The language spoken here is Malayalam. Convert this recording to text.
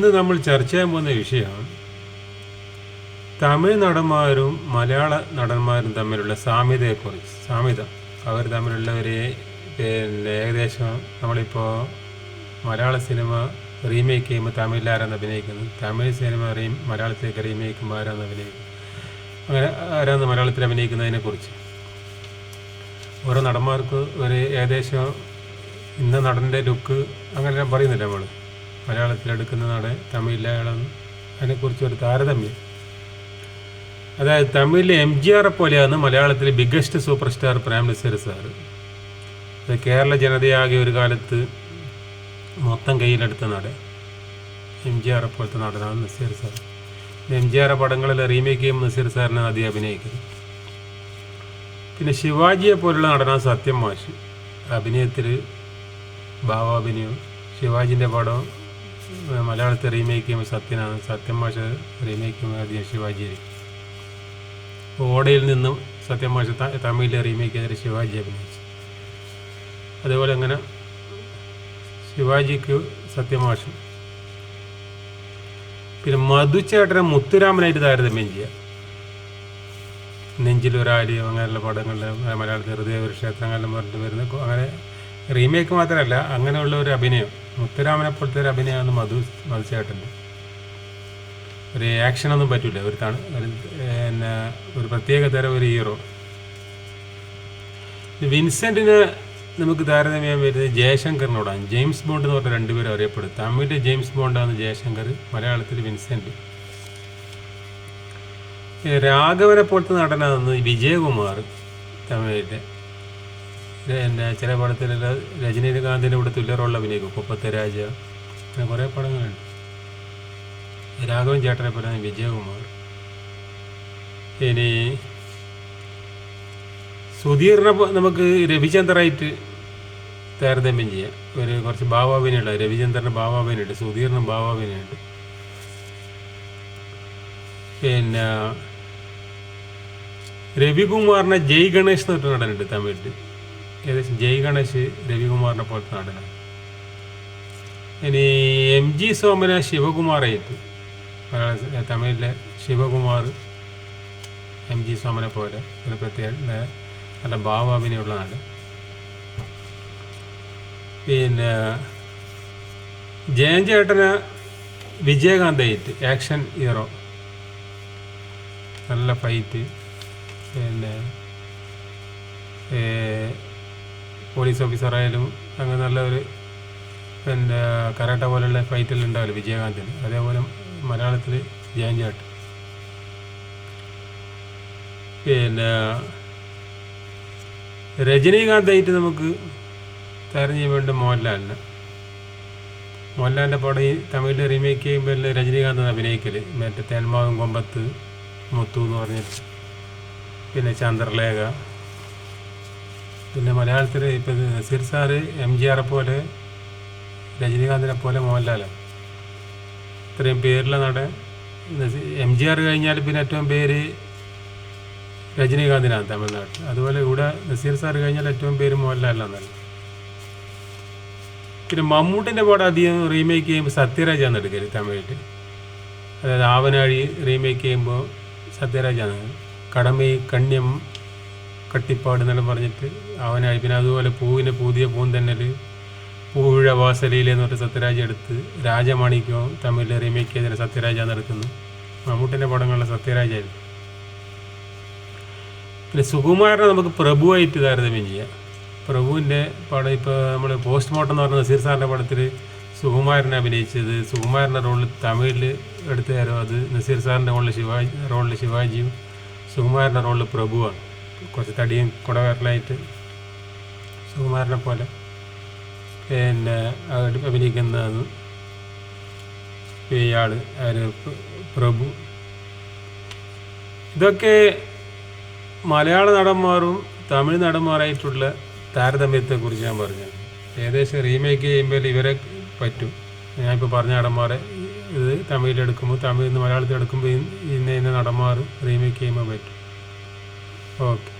ഇന്ന് നമ്മൾ ചർച്ച ചെയ്യാൻ പോകുന്ന വിഷയം തമിഴ് നടന്മാരും മലയാള നടന്മാരും തമ്മിലുള്ള സാമ്യതയെക്കുറിച്ച് സാമ്യത. അവർ തമ്മിലുള്ള ഒരു പിന്നെ ഏകദേശം നമ്മളിപ്പോൾ മലയാള സിനിമ റീമേക്ക് ചെയ്യുമ്പോൾ ആരാണ് അഭിനയിക്കുന്നത്? തമിഴ് സിനിമ റീ മലയാളത്തിലേക്ക് റീമേക്കുമ്പോൾ ആരാന്ന് അഭിനയിക്കുന്നത്? അങ്ങനെ ആരാന്ന് മലയാളത്തിൽ അഭിനയിക്കുന്നതിനെക്കുറിച്ച് ഓരോ നടന്മാർക്ക് ഒരു ഏകദേശം ഇന്ന നടന്റെ ലുക്ക് അങ്ങനെ പറയുന്നില്ല നമ്മൾ മലയാളത്തിലെടുക്കുന്ന നടൻ തമിഴിലാണെന്ന് അതിനെക്കുറിച്ച് ഒരു താരതമ്യം. അതായത് തമിഴിലെ എം ജി ആറെ പോലെയാണ് മലയാളത്തിലെ biggest super star Prem Nazir sir. അത് കേരള ജനതയാകെ ഒരു കാലത്ത് മൊത്തം കയ്യിലെടുത്ത നടൻ എം ജി ആറെ പോലത്തെ നടനാണ് നസീർ സാർ. എം ജി ആറെ പടങ്ങളിൽ റീമേക്ക് ചെയ്യുമ്പോൾ നസീർ സാറിനെ ആദ്യം അഭിനയിക്കുന്നത്. പിന്നെ ശിവാജിയെ പോലുള്ള നടനാണ് സത്യം മാഷ്. അഭിനയത്തിൽ ഭാവാഭിനയം ശിവാജിന്റെ പടം ഏഹ് മലയാളത്തിൽ റീമേക്ക് ചെയ്യുമ്പോൾ സത്യനാണ് സത്യം ഭാഷ റീമേക്ക് ചെയ്യുമ്പോൾ അധികം ശിവാജിയായി ഓടയിൽ നിന്നും സത്യം ഭാഷ തമിഴിലെ റീമേക്ക് ചെയ്തിട്ട് ശിവാജി അഭിനയിച്ചു. അതേപോലെ അങ്ങനെ ശിവാജിക്ക് സത്യമാഷ് പിന്നെ മധുചേട്ടനെ മുത്തുരാമനായിട്ട് താരതമ്യം ചെയ്യുക നെഞ്ചിലൊരാലിയും അങ്ങനെയുള്ള പടങ്ങളിൽ മലയാളത്തിൽ ഹൃദയ ക്ഷേത്രങ്ങളിലും പറഞ്ഞിട്ട് വരുന്ന അങ്ങനെ റീമേക്ക് മാത്രമല്ല അങ്ങനെയുള്ള ഒരു അഭിനയം. മുത്തുരാമനെ പോലത്തെ ഒരു അഭിനയമാണ് മധു മധുചേട്ടന്റെ ഒരു ആക്ഷനൊന്നും പറ്റില്ല ഒരു തണു ഒരു പിന്നെ ഒരു പ്രത്യേക തരം ഒരു ഹീറോ വിൻസെന്റിന് നമുക്ക് താരതമ്യം വരുന്നത് ജയശങ്കറിനോടാണ്. ജെയിംസ് ബോണ്ട് എന്ന് പറഞ്ഞ രണ്ടുപേരും അറിയപ്പെടും. തമിഴിൽ ജെയിംസ് ബോണ്ടാണ് ജയശങ്കർ മലയാളത്തിൽ വിൻസെന്റ്. രാഘവനെ പോലത്തെ നടനാണ് വിജയകുമാർ തമിഴിലെ. പിന്നെ ചില പടത്തിലുള്ള രജനീകാന്തിന്റെ കൂടെ തുല്യ റോളിൽ അഭിനയിക്കും കുപ്പത്തെ രാജ. അങ്ങനെ കുറേ പടങ്ങളുണ്ട്. രാഘവൻ ചേട്ടനെ പോലെ വിജയകുമാർ. ഇനി സുധീറിനെ നമുക്ക് രവിചന്ദ്രായിട്ട് താരതമ്യം ചെയ്യാം. ഒരു കുറച്ച് ഭാവാഭിനയുള്ള രവിചന്ദ്രന്റെ ഭാവാഭിനയുണ്ട് സുധീറിനും ഭാവാഭിനയുണ്ട് പിന്നെ രവികുമാറിനെ ജയ് ഗണേഷ് എന്ന് പറഞ്ഞ നടനുണ്ട് തമിഴിൽ. ഏകദേശം ജയ് ഗണേഷ് രവികുമാറിനെ പോലത്തെ നടനാണ് ഇനി എം ജി സോമന ശിവകുമാറായിട്ട് തമിഴിലെ ശിവകുമാർ എം ജി സോമനെ പോലെ ഒരു പ്രത്യേക നല്ല ഭാവാഭിനയുള്ള നടൻ പിന്നെ ജയൻ ചേട്ടന് വിജയകാന്തായിട്ട് ആക്ഷൻ ഹീറോ. നല്ല ഫൈറ്റ്. പിന്നെ പോലീസ് ഓഫീസറായാലും അങ്ങനെ നല്ലൊരു പിന്നെ കരാട്ട പോലുള്ള ഫൈറ്റിൽ ഉണ്ടാവില്ല വിജയകാന്തിന്? അതേപോലെ മലയാളത്തിൽ ജയഞ്ചാട്ട് പിന്നെ രജനീകാന്തായിട്ട് നമുക്ക് താരം ചെയ്യാൻ വേണ്ട മോഹൻലാലിന്. മോഹൻലാലിന്റെ പടം ഈ തമിഴിൽ റീമേക്ക് ചെയ്യുമ്പോൾ രജനീകാന്ത് അഭിനയിക്കൽ മറ്റേ തേന്മാവും കൊമ്പത്ത് മുത്തു എന്ന് പറഞ്ഞിട്ട്. പിന്നെ ചന്ദ്രലേഖ. പിന്നെ മലയാളത്തിൽ ഇപ്പം നസീർ സാറ് എം ജി ആറെ പോലെ രജനീകാന്തിനെ പോലെ മോഹൻലാലാണ് ഇത്രയും പേരിലെ നടൻ. എം ജി ആർ കഴിഞ്ഞാൽ പിന്നെ ഏറ്റവും പേര് രജനീകാന്തിനാണ് തമിഴ്നാട്ടിൽ അതുപോലെ ഇവിടെ നസീർ സാർ കഴിഞ്ഞാൽ ഏറ്റവും പേര് മോഹൻലാലിനാണ്. പിന്നെ മമ്മൂട്ടിന്റെ പടം അധികം റീമേക്ക് ചെയ്യുമ്പോൾ സത്യരാജാണ് എടുക്കരുത് തമിഴിൽ അതായത് ആവനാഴി റീമേക്ക് ചെയ്യുമ്പോൾ സത്യരാജാണ്. കടമൈ കണ്യം കട്ടിപ്പാട് എന്നെല്ലാം പറഞ്ഞിട്ട് അവനായി. പിന്നെ അതുപോലെ പൂവിന് പുതിയ പൂന്തന്നൽ പൂവിഴ വാസലയിലെ എന്ന് പറഞ്ഞ സത്യരാജ എടുത്ത് രാജമാണിക്യം തമിഴിൽ റീമേക്ക് ചെയ്തതിന് സത്യരാജാന്ന് എടുക്കുന്നു. മമ്മൂട്ടിന്റെ പടങ്ങളിലെ സത്യരാജായിരുന്നു. പിന്നെ സുകുമാരനെ നമുക്ക് പ്രഭുവായിട്ട് താരതമ്യം ചെയ്യാം. പ്രഭുവിന്റെ പടം ഇപ്പോൾ നമ്മൾ പോസ്റ്റ്മോർട്ടം എന്ന് പറഞ്ഞ നസീർ സാറിന്റെ പടത്തിൽ സുകുമാരനെ അഭിനയിച്ചത്. സുകുമാരന്റെ റോളിൽ തമിഴിൽ എടുത്തുകാരോ അത് നസീർ സാറിന്റെ റോളിൽ ശിവാജി റോളിൽ ശിവാജിയും സുകുമാരന്റെ റോളിൽ പ്രഭുവാണ്. കുറച്ച് തടിയും കുടവരലായിട്ട് സുകുമാരനെ പോലെ പിന്നെ അഭി- അഭിനയിക്കുന്നതാണ് ഇയാൾ പ്രഭു. ഇതൊക്കെ മലയാള നടന്മാരും തമിഴ് നടന്മാരായിട്ടുള്ള താരതമ്യത്തെക്കുറിച്ച് ഞാൻ പറഞ്ഞത്. ഏകദേശം റീമേക്ക് ചെയ്യുമ്പോൾ ഇവരെ പറ്റും. ഞാനിപ്പോൾ പറഞ്ഞ നടന്മാരെ ഇത് തമിഴിലെടുക്കുമ്പോൾ തമിഴിൽ നിന്ന് മലയാളത്തിൽ എടുക്കുമ്പോൾ ഇന്ന ഇന്ന നടന്മാർ റീമേക്ക് ചെയ്യുമ്പോൾ പറ്റും. ಓಕೆ